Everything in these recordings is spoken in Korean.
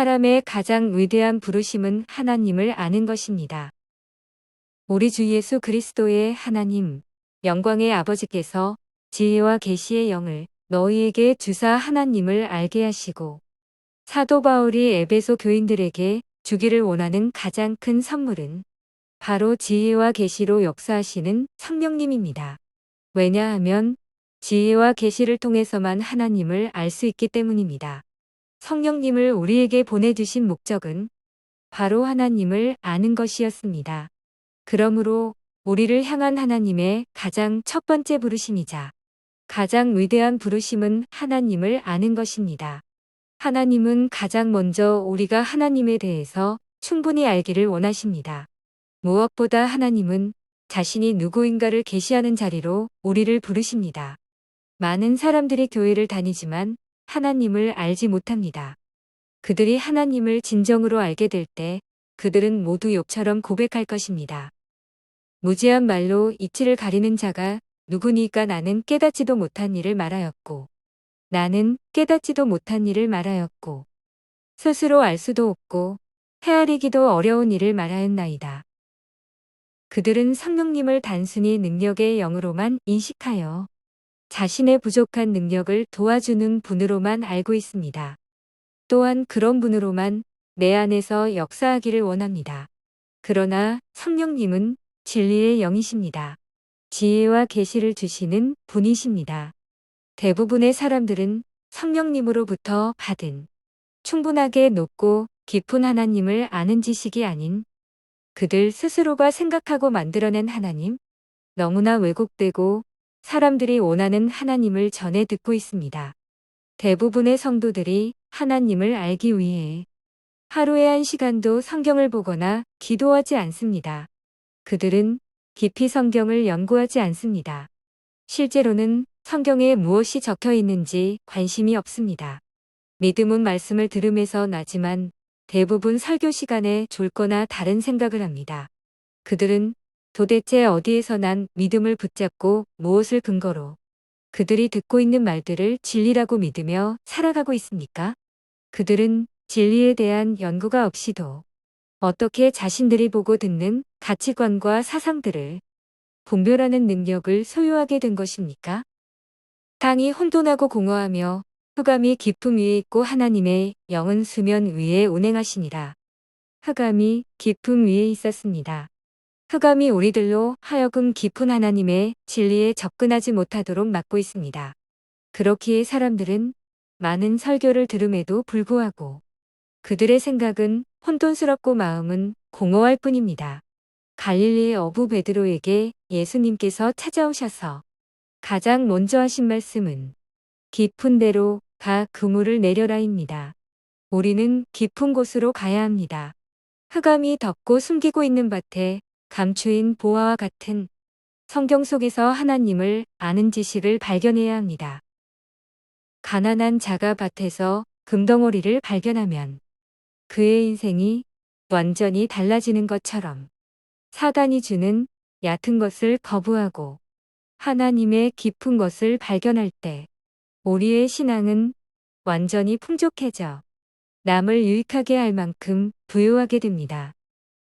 사람의 가장 위대한 부르심은 하나님을 아는 것입니다. 우리 주 예수 그리스도의 하나님, 영광의 아버지께서 지혜와 계시의 영을 너희에게 주사 하나님을 알게 하시고 사도 바울이 에베소 교인들에게 주기를 원하는 가장 큰 선물은 바로 지혜와 계시로 역사하시는 성령님입니다. 왜냐하면 지혜와 계시를 통해서만 하나님을 알 수 있기 때문입니다. 성령님을 우리에게 보내주신 목적은 바로 하나님을 아는 것이었습니다. 그러므로 우리를 향한 하나님의 가장 첫 번째 부르심이자 가장 위대한 부르심은 하나님을 아는 것입니다. 하나님은 가장 먼저 우리가 하나님에 대해서 충분히 알기를 원하십니다. 무엇보다 하나님은 자신이 누구인가를 계시하는 자리로 우리를 부르십니다. 많은 사람들이 교회를 다니지만 하나님을 알지 못합니다. 그들이 하나님을 진정으로 알게 될 때 그들은 모두 욥처럼 고백할 것입니다. 무지한 말로 이치를 가리는 자가 누구니까 나는 깨닫지도 못한 일을 말하였고 나는 깨닫지도 못한 일을 말하였고 스스로 알 수도 없고 헤아리기도 어려운 일을 말하였나이다. 그들은 성령님을 단순히 능력의 영으로만 인식하여 자신의 부족한 능력을 도와주는 분으로만 알고 있습니다. 또한 그런 분으로만 내 안에서 역사하기를 원합니다. 그러나 성령님은 진리의 영이십니다. 지혜와 계시를 주시는 분이십니다. 대부분의 사람들은 성령님으로부터 받은 충분하게 높고 깊은 하나님을 아는 지식이 아닌 그들 스스로가 생각하고 만들어낸 하나님, 너무나 왜곡되고 사람들이 원하는 하나님을 전해 듣고 있습니다. 대부분의 성도들이 하나님을 알기 위해 하루에 한 시간도 성경을 보거나 기도하지 않습니다. 그들은 깊이 성경을 연구하지 않습니다. 실제로는 성경에 무엇이 적혀 있는지 관심이 없습니다. 믿음은 말씀을 들음에서 나지만 대부분 설교 시간에 졸거나 다른 생각을 합니다. 그들은 도대체 어디에서 난 믿음을 붙잡고 무엇을 근거로 그들이 듣고 있는 말들을 진리라고 믿으며 살아가고 있습니까? 그들은 진리에 대한 연구가 없이도 어떻게 자신들이 보고 듣는 가치관과 사상들을 분별하는 능력을 소유하게 된 것입니까? 땅이 혼돈하고 공허하며 흑암이 깊음 위에 있고 하나님의 영은 수면 위에 운행하시니라. 흑암이 깊음 위에 있었습니다. 흑암이 우리들로 하여금 깊은 하나님의 진리에 접근하지 못하도록 막고 있습니다. 그렇기에 사람들은 많은 설교를 들음에도 불구하고 그들의 생각은 혼돈스럽고 마음은 공허할 뿐입니다. 갈릴리의 어부 베드로에게 예수님께서 찾아오셔서 가장 먼저 하신 말씀은 깊은 데로 가 그물을 내려라입니다. 우리는 깊은 곳으로 가야 합니다. 흑암이 덮고 숨기고 있는 밭에 감추인 보화와 같은 성경 속에서 하나님을 아는 지식을 발견해야 합니다. 가난한 자가 밭에서 금덩어리를 발견하면 그의 인생이 완전히 달라지는 것처럼 사단이 주는 얕은 것을 거부하고 하나님의 깊은 것을 발견할 때 우리의 신앙은 완전히 풍족해져 남을 유익하게 할 만큼 부유하게 됩니다.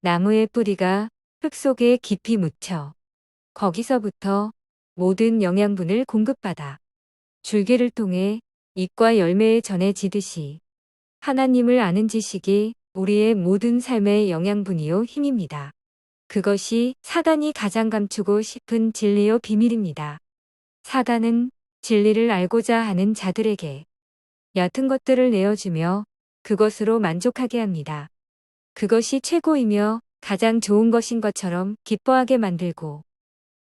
나무의 뿌리가 흙 속에 깊이 묻혀 거기서부터 모든 영양분을 공급받아 줄기를 통해 잎과 열매에 전해지듯이 하나님을 아는 지식이 우리의 모든 삶의 영양분이요 힘입니다. 그것이 사단이 가장 감추고 싶은 진리요 비밀입니다. 사단은 진리를 알고자 하는 자들에게 얕은 것들을 내어주며 그것으로 만족하게 합니다. 그것이 최고이며 가장 좋은 것인 것처럼 기뻐하게 만들고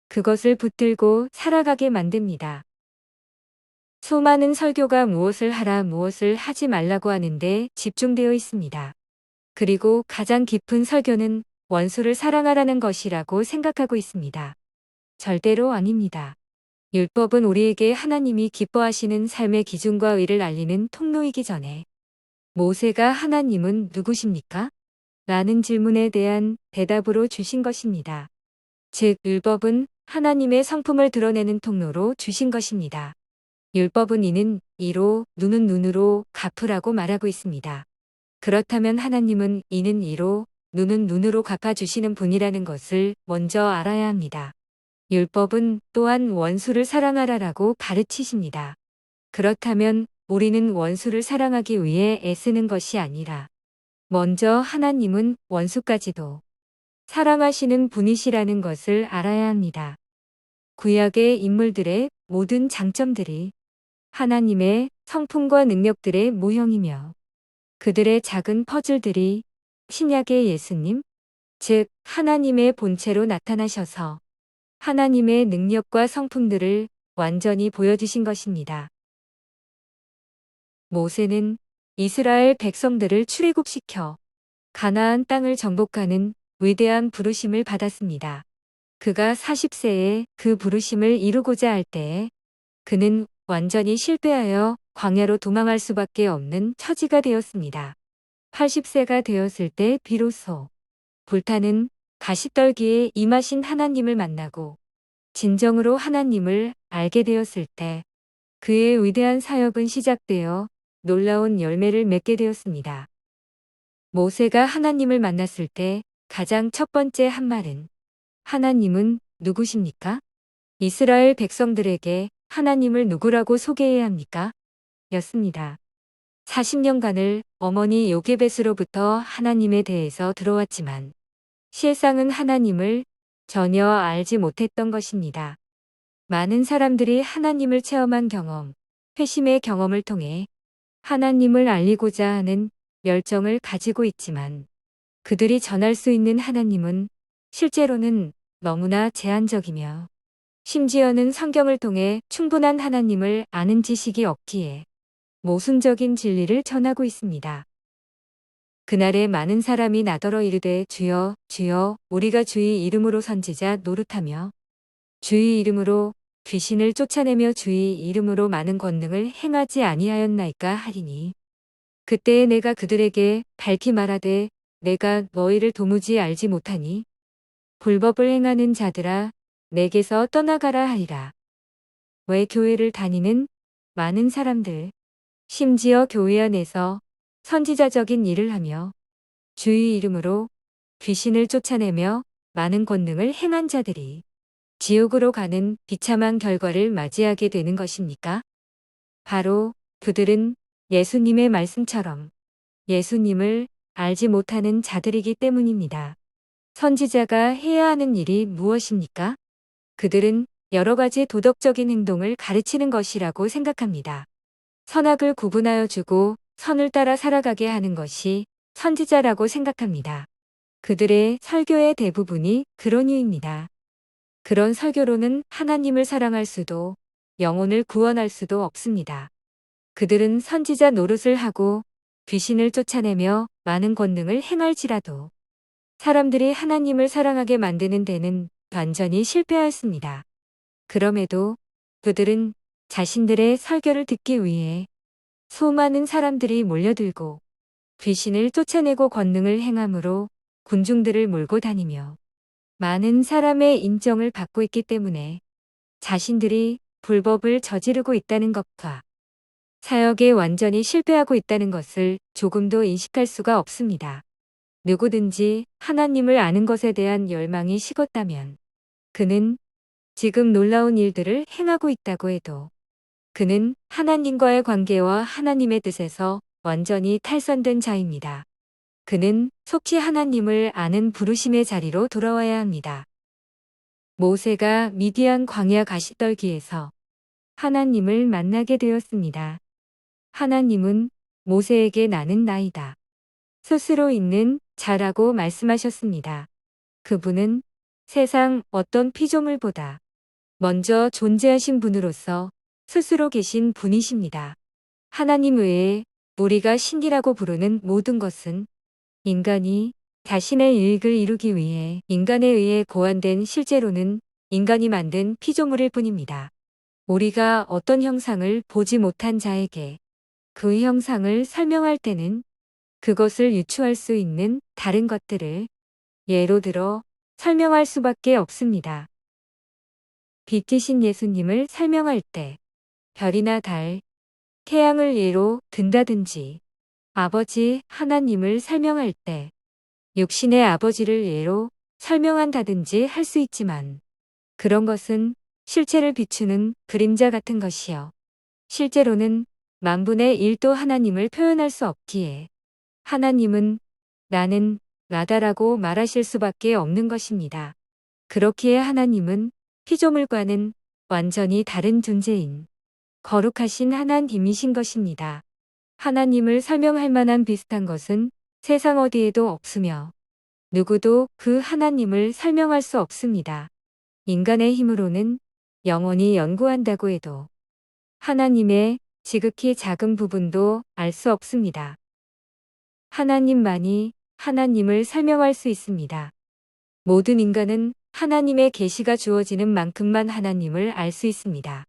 그것을 붙들고 살아가게 만듭니다. 수많은 설교가 무엇을 하라 무엇을 하지 말라고 하는데 집중되어 있습니다. 그리고 가장 깊은 설교는 원수를 사랑하라는 것이라고 생각하고 있습니다. 절대로 아닙니다. 율법은 우리에게 하나님이 기뻐하시는 삶의 기준과 의를 알리는 통로이기 전에 모세가 하나님은 누구십니까? 라는 질문에 대한 대답으로 주신 것입니다. 즉, 율법은 하나님의 성품을 드러내는 통로로 주신 것입니다. 율법은 이는 이로, 눈은 눈으로 갚으라고 말하고 있습니다. 그렇다면 하나님은 이는 이로, 눈은 눈으로 갚아주시는 분이라는 것을 먼저 알아야 합니다. 율법은 또한 원수를 사랑하라라고 가르치십니다. 그렇다면 우리는 원수를 사랑하기 위해 애쓰는 것이 아니라 먼저 하나님은 원수까지도 사랑하시는 분이시라는 것을 알아야 합니다. 구약의 인물들의 모든 장점들이 하나님의 성품과 능력들의 모형이며 그들의 작은 퍼즐들이 신약의 예수님, 즉 하나님의 본체로 나타나셔서 하나님의 능력과 성품들을 완전히 보여주신 것입니다. 모세는 이스라엘 백성들을 출애굽시켜 가나안 땅을 정복하는 위대한 부르심을 받았습니다. 그가 40세에 그 부르심을 이루고자 할 때에 그는 완전히 실패하여 광야로 도망할 수밖에 없는 처지가 되었습니다. 80세가 되었을 때 비로소 불타는 가시떨기에 임하신 하나님을 만나고 진정으로 하나님을 알게 되었을 때 그의 위대한 사역은 시작되어 놀라운 열매를 맺게 되었습니다. 모세가 하나님을 만났을 때 가장 첫 번째 한 말은 하나님은 누구십니까? 이스라엘 백성들에게 하나님을 누구라고 소개해야 합니까? 였습니다. 40년간을 어머니 요게벳으로부터 하나님에 대해서 들어왔지만 실상은 하나님을 전혀 알지 못했던 것입니다. 많은 사람들이 하나님을 체험한 경험, 회심의 경험을 통해 하나님을 알리고자 하는 열정을 가지고 있지만 그들이 전할 수 있는 하나님은 실제로는 너무나 제한적이며 심지어는 성경을 통해 충분한 하나님을 아는 지식이 없기에 모순적인 진리를 전하고 있습니다. 그날에 많은 사람이 나더러 이르되 주여 주여 우리가 주의 이름으로 선지자 노릇하며 주의 이름으로 귀신을 쫓아내며 주의 이름으로 많은 권능을 행하지 아니하였나이까 하리니 그때에 내가 그들에게 밝히 말하되 내가 너희를 도무지 알지 못하니 불법을 행하는 자들아 내게서 떠나가라 하리라. 왜 교회를 다니는 많은 사람들 심지어 교회 안에서 선지자적인 일을 하며 주의 이름으로 귀신을 쫓아내며 많은 권능을 행한 자들이 지옥으로 가는 비참한 결과를 맞이하게 되는 것입니까? 바로 그들은 예수님의 말씀처럼 예수님을 알지 못하는 자들이기 때문입니다. 선지자가 해야 하는 일이 무엇입니까? 그들은 여러 가지 도덕적인 행동을 가르치는 것이라고 생각합니다. 선악을 구분하여 주고 선을 따라 살아가게 하는 것이 선지자라고 생각합니다. 그들의 설교의 대부분이 그런 이유입니다. 그런 설교로는 하나님을 사랑할 수도 영혼을 구원할 수도 없습니다. 그들은 선지자 노릇을 하고 귀신을 쫓아내며 많은 권능을 행할지라도 사람들이 하나님을 사랑하게 만드는 데는 완전히 실패하였습니다. 그럼에도 그들은 자신들의 설교를 듣기 위해 수많은 사람들이 몰려들고 귀신을 쫓아내고 권능을 행함으로 군중들을 몰고 다니며 많은 사람의 인정을 받고 있기 때문에 자신들이 불법을 저지르고 있다는 것과 사역에 완전히 실패하고 있다는 것을 조금도 인식할 수가 없습니다. 누구든지 하나님을 아는 것에 대한 열망이 식었다면 그는 지금 놀라운 일들을 행하고 있다고 해도 그는 하나님과의 관계와 하나님의 뜻에서 완전히 탈선된 자입니다. 그는 속히 하나님을 아는 부르심의 자리로 돌아와야 합니다. 모세가 미디안 광야 가시떨기에서 하나님을 만나게 되었습니다. 하나님은 모세에게 나는 나이다. 스스로 있는 자라고 말씀하셨습니다. 그분은 세상 어떤 피조물보다 먼저 존재하신 분으로서 스스로 계신 분이십니다. 하나님 외에 우리가 신이라고 부르는 모든 것은 인간이 자신의 일을 이루기 위해 인간에 의해 고안된 실제로는 인간이 만든 피조물일 뿐입니다. 우리가 어떤 형상을 보지 못한 자에게 그 형상을 설명할 때는 그것을 유추할 수 있는 다른 것들을 예로 들어 설명할 수밖에 없습니다. 빛이신 예수님을 설명할 때 별이나 달, 태양을 예로 든다든지 아버지 하나님을 설명할 때 육신의 아버지를 예로 설명한다든지 할 수 있지만 그런 것은 실체를 비추는 그림자 같은 것이요. 실제로는 만분의 1도 하나님을 표현할 수 없기에 하나님은 나는 나다라고 말하실 수밖에 없는 것입니다. 그렇기에 하나님은 피조물과는 완전히 다른 존재인 거룩하신 하나님이신 것입니다. 하나님을 설명할 만한 비슷한 것은 세상 어디에도 없으며 누구도 그 하나님을 설명할 수 없습니다. 인간의 힘으로는 영원히 연구한다고 해도 하나님의 지극히 작은 부분도 알 수 없습니다. 하나님만이 하나님을 설명할 수 있습니다. 모든 인간은 하나님의 계시가 주어지는 만큼만 하나님을 알 수 있습니다.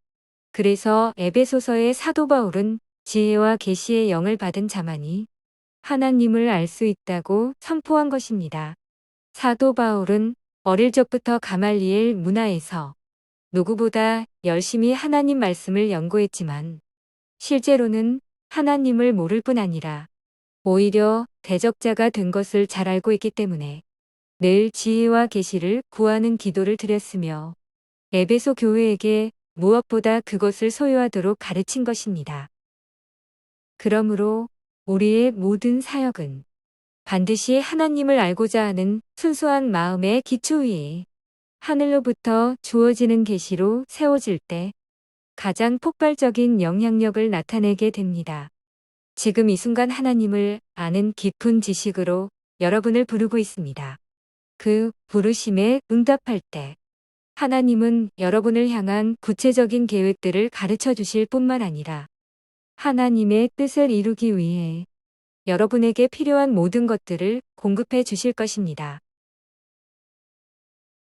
그래서 에베소서의 사도 바울은 지혜와 계시의 영을 받은 자만이 하나님을 알 수 있다고 선포한 것입니다. 사도 바울은 어릴 적부터 가말리엘 문화에서 누구보다 열심히 하나님 말씀을 연구했지만 실제로는 하나님을 모를 뿐 아니라 오히려 대적자가 된 것을 잘 알고 있기 때문에 늘 지혜와 계시를 구하는 기도를 드렸으며 에베소 교회에게 무엇보다 그것을 소유하도록 가르친 것입니다. 그러므로 우리의 모든 사역은 반드시 하나님을 알고자 하는 순수한 마음의 기초 위에 하늘로부터 주어지는 계시로 세워질 때 가장 폭발적인 영향력을 나타내게 됩니다. 지금 이 순간 하나님을 아는 깊은 지식으로 여러분을 부르고 있습니다. 그 부르심에 응답할 때 하나님은 여러분을 향한 구체적인 계획들을 가르쳐 주실 뿐만 아니라 하나님의 뜻을 이루기 위해 여러분에게 필요한 모든 것들을 공급해 주실 것입니다.